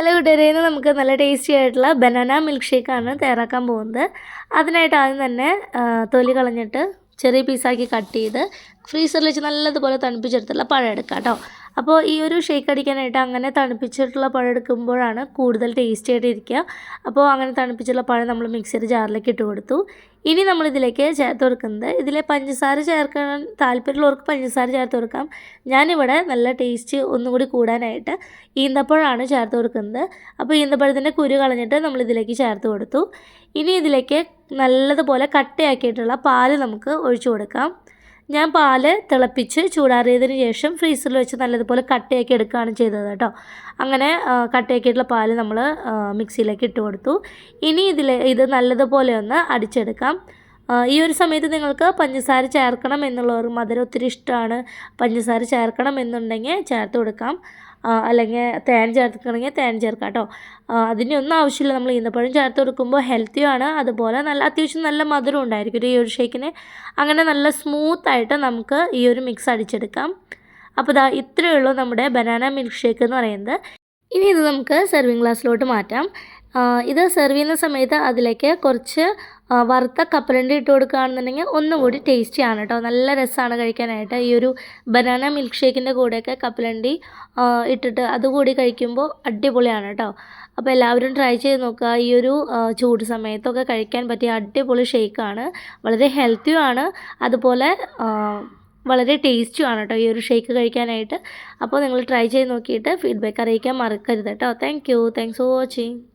Hello ഇടരേന്ന് നമുക്ക് നല്ല tasty ആയിട്ടുള്ള ബനാന മിൽക്ക് ഷേക്കാണ് തയ്യാറാക്കാൻ പോകുന്നത്. അതിനായിട്ട് ആദ്യം തന്നെ തൊലി കളഞ്ഞിട്ട് ചെറിയ പീസാക്കി കട്ട് ചെയ്ത് ഫ്രീസറിൽ വെച്ച് നല്ലതുപോലെ തണുപ്പിച്ചെടുത്തുള്ള പഴം എടുക്കാം കേട്ടോ അപ്പോൾ ഈ ഒരു ഷേക്ക് അടിക്കാനായിട്ട് അങ്ങനെ തണുപ്പിച്ചിട്ടുള്ള പഴം എടുക്കുമ്പോഴാണ് കൂടുതൽ ടേസ്റ്റി ആയിട്ട് ഇരിക്കുക. അപ്പോൾ അങ്ങനെ തണുപ്പിച്ചുള്ള പഴം നമ്മൾ മിക്സിയുടെ ജാറിലേക്ക് ഇട്ട് കൊടുത്തു. ഇനി നമ്മൾ ഇതിലേക്ക് ചേർത്ത് കൊടുക്കുന്നത് ഇതിലെ പഞ്ചസാര ചേർക്കാൻ താല്പര്യമുള്ളവർക്ക് പഞ്ചസാര ചേർത്ത് കൊടുക്കാം. ഞാനിവിടെ നല്ല ടേസ്റ്റ് ഒന്നുകൂടി കൂടാനായിട്ട് ഈന്തപ്പഴമാണ് ചേർത്ത് കൊടുക്കുന്നത്. അപ്പോൾ ഈന്തപ്പഴത്തിന്റെ കുരു കളഞ്ഞിട്ട് നമ്മൾ ഇതിലേക്ക് ചേർത്ത് കൊടുത്തു. ഇനി ഇതിലേക്ക് നല്ലതുപോലെ കട്ടയാക്കിയിട്ടുള്ള പാൽ നമുക്ക് ഒഴിച്ചു കൊടുക്കാം. ഞാൻ പാൽ തിളപ്പിച്ച് ചൂടാറിയതിന് ശേഷം ഫ്രീസറിൽ വെച്ച് നല്ലതുപോലെ കട്ടയാക്കി എടുക്കുകയാണ് ചെയ്തത് കേട്ടോ. അങ്ങനെ കട്ടയാക്കിയിട്ടുള്ള പാൽ നമ്മൾ മിക്സിയിലേക്ക് ഇട്ട് കൊടുത്തു. ഇനി ഇതിൽ ഇത് നല്ലതുപോലെ ഒന്ന് അടിച്ചെടുക്കാം. ഈ ഒരു സമയത്ത് നിങ്ങൾക്ക് പഞ്ചസാര ചേർക്കണം എന്നുള്ളവർ മധുരം ഒത്തിരി ഇഷ്ടമാണ്. പഞ്ചസാര ചേർക്കണം എന്നുണ്ടെങ്കിൽ ചേർത്ത് കൊടുക്കാം. അല്ലെങ്കിൽ തേൻ ചേർക്കണമെങ്കിൽ തേൻ ചേർക്കാം കേട്ടോ. അതിന്റെ ഒന്നും ആവശ്യമില്ല. നമ്മൾ ഈന്തപ്പഴം ചേർത്ത് കൊടുക്കുമ്പോൾ ഹെൽത്തിയാണ് അതുപോലെ നല്ല അത്യാവശ്യം നല്ല മധുരം ഉണ്ടായിരിക്കും ഈ ഒരു ഷേക്കിന് അങ്ങനെ നല്ല സ്മൂത്തായിട്ട് നമുക്ക് ഈ ഒരു മിക്സ് അടിച്ചെടുക്കാം. അപ്പോൾ ഇതാ ഇത്രയേ ഉള്ളൂ നമ്മുടെ ബനാന മിൽക്ക് ഷേക്ക് എന്ന് പറയുന്നത്. ഇനി ഇത് നമുക്ക് സെർവിങ് ഗ്ലാസ്സിലോട്ട് മാറ്റാം. ഇത് സെർവ് ചെയ്യുന്ന സമയത്ത് അതിലേക്ക് കുറച്ച് വറുത്ത കപ്പലണ്ടി ഇട്ട് കൊടുക്കുകയാണെന്നുണ്ടെങ്കിൽ ഒന്നുകൂടി ടേസ്റ്റി ആണ് കേട്ടോ നല്ല രസമാണ് കഴിക്കാനായിട്ട്. ഈ ഒരു ബനാന മിൽക്ക് ഷേക്കിന്റെ കൂടെയൊക്കെ കപ്പലണ്ടി ഇട്ടിട്ട് അതുകൂടി കഴിക്കുമ്പോൾ അടിപൊളിയാണ് കേട്ടോ അപ്പോൾ എല്ലാവരും ട്രൈ ചെയ്ത് നോക്കുക. ഈ ഒരു ചൂട് സമയത്തൊക്കെ കഴിക്കാൻ പറ്റിയ അടിപൊളി ഷേക്കാണ് വളരെ ഹെൽത്തിയുമാണ് അതുപോലെ വളരെ ടേസ്റ്റുമാണ് കേട്ടോ ഈ ഒരു ഷേക്ക് കഴിക്കാനായിട്ട്. അപ്പോൾ നിങ്ങൾ ട്രൈ ചെയ്ത് നോക്കിയിട്ട് ഫീഡ്ബാക്ക് അറിയിക്കാൻ മറക്കരുത് കേട്ടോ thank you thanks for watching